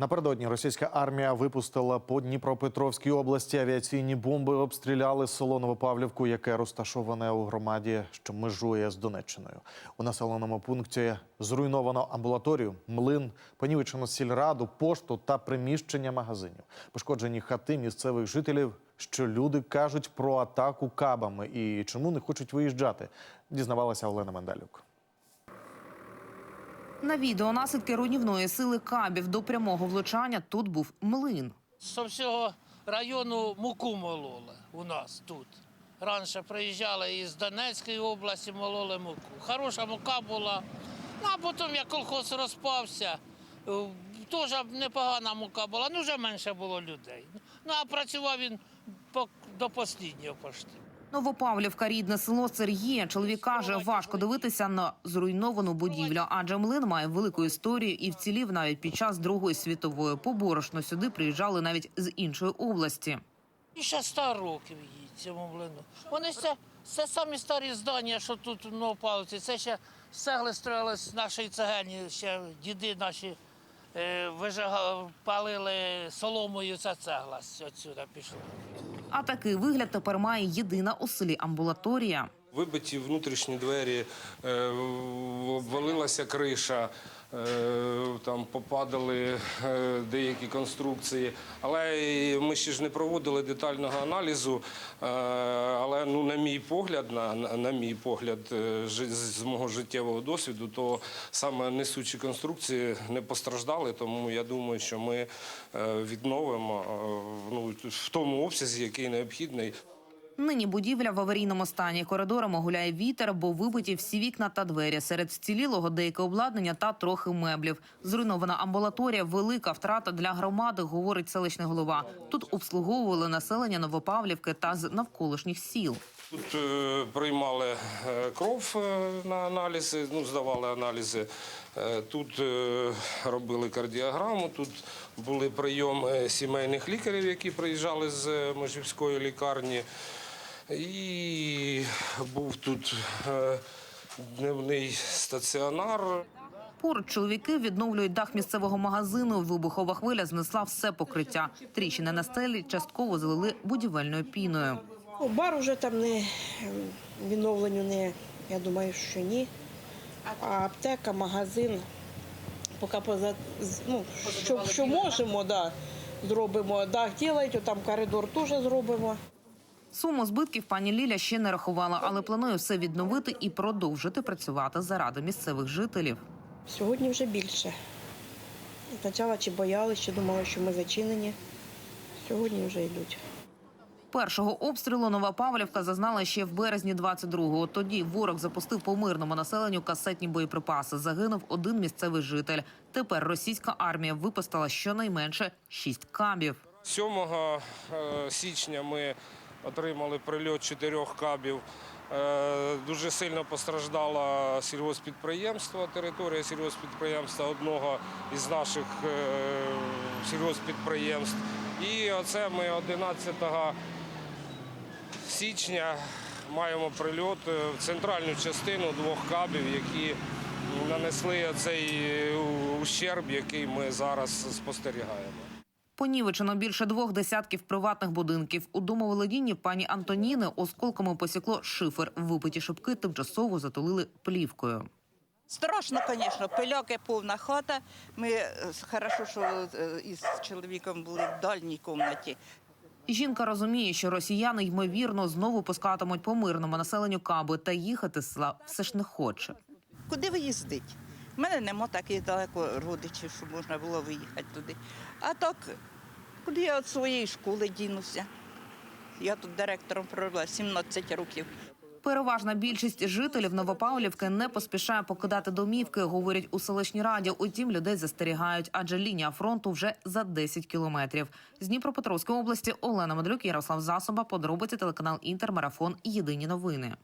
Напередодні російська армія випустила по Дніпропетровській області авіаційні бомби. Обстріляли село Новопавлівку, яке розташоване у громаді, що межує з Донеччиною. У населеному пункті зруйновано амбулаторію, млин, понівечено сільраду, пошту та приміщення магазинів. Пошкоджені хати місцевих жителів. Що люди кажуть про атаку кабами і чому не хочуть виїжджати, дізнавалася Олена Мендалюк. На відео наслідки руйнівної сили кабів до прямого влучання тут був млин. З всього району муку мололи у нас тут. Раніше приїжджали із Донецької області, мололи муку. Хороша мука була. Ну, а потім, як колхоз розпався, е, теж непогана мука була, ну вже менше було людей. Ну а працював він до останнього пошти. Новопавлівка, рідне село Сергія. Чоловік каже, важко дивитися на зруйновану будівлю, адже млин має велику історію і вцілів навіть під час Другої світової. Поборошно сюди приїжджали навіть з іншої області. І ще 100 років їй цьому млину. Вони це, це самі старі здання, що тут в Новопавлівці. Це ще цегли строїлись нашої цегельні, ще діди наші е, ж палили соломою, ця цегла з- пішла. А такий вигляд тепер має єдина у селі амбулаторія. Вибиті внутрішні двері, е, обвалилася криша, там попадали е, деякі конструкції. Але ми ще ж не проводили детального аналізу. е, Але ну, на мій погляд, на, на мій погляд, е, з мого життєвого досвіду, то саме несучі конструкції не постраждали. Тому я думаю, що ми е, відновимо е, ну, в тому обсязі, який необхідний. Нині будівля в аварійному стані. Коридорами гуляє вітер, бо вибиті всі вікна та двері. Серед вцілілого деяке обладнання та трохи меблів. Зруйнована амбулаторія велика втрата для громади, говорить селищний голова. Тут обслуговували населення Новопавлівки та з навколишніх сіл. Тут е, приймали е, кров е, на аналізи, ну, здавали аналізи. Тут робили кардіограму, тут були прийоми сімейних лікарів, які приїжджали з Межівської лікарні. І був тут е, дневний стаціонар. Поруч чоловіки відновлюють дах місцевого магазину. Вибухова хвиля знесла все покриття. Тріщини на стелі частково залили будівельною піною. Ну, Бар уже там не відновленню не, я думаю, що ні. А аптека, магазин, поки поза, ну, що, що можемо, да, зробимо. Дах ділають, там коридор теж зробимо. Суму збитків пані Ліля ще не рахувала, але планує все відновити і продовжити працювати заради місцевих жителів. Сьогодні вже більше. Спочатку чи боялися, чи думали, що ми зачинені. Сьогодні вже йдуть. Першого обстрілу Нова Павлівка зазнала ще в березні 22-го. Тоді ворог запустив по мирному населенню касетні боєприпаси. Загинув один місцевий житель. Тепер російська армія випустила щонайменше шість кабів. 7 е, січня ми отримали прильот чотирьох кабів. Е, Дуже сильно постраждало сільгоспідприємство, територія сільгоспідприємства одного із наших е, сільгоспідприємств. І оце ми 11 січня маємо прильот е, в центральну частину двох кабів, які нанесли цей ущерб, який ми зараз спостерігаємо. Понівечено більше двох десятків приватних будинків. У домоволодінні пані Антоніни осколками посікло шифер. Випиті шибки тимчасово затулили плівкою. Страшно, звісно, пиляки повна хата. Ми е, хорошо, що е, із чоловіком були в дальній кімнаті. Жінка розуміє, що росіяни ймовірно знову пускатимуть по мирному населенню каби та їхати з села все ж не хоче. Куди виїздить? У мене нема таких далеко родичів, щоб можна було виїхати туди. А так, куди я від своєї школи дінуся? Я тут директором провела 17 років. Переважна більшість жителів Новопавлівки не поспішає покидати домівки, говорять у селищній раді. Утім, людей застерігають, адже лінія фронту вже за 10 кілометрів. З Дніпропетровської області Олена Медлюк, Ярослав Засоба, подробиці телеканал Інтермарафон. Єдині новини.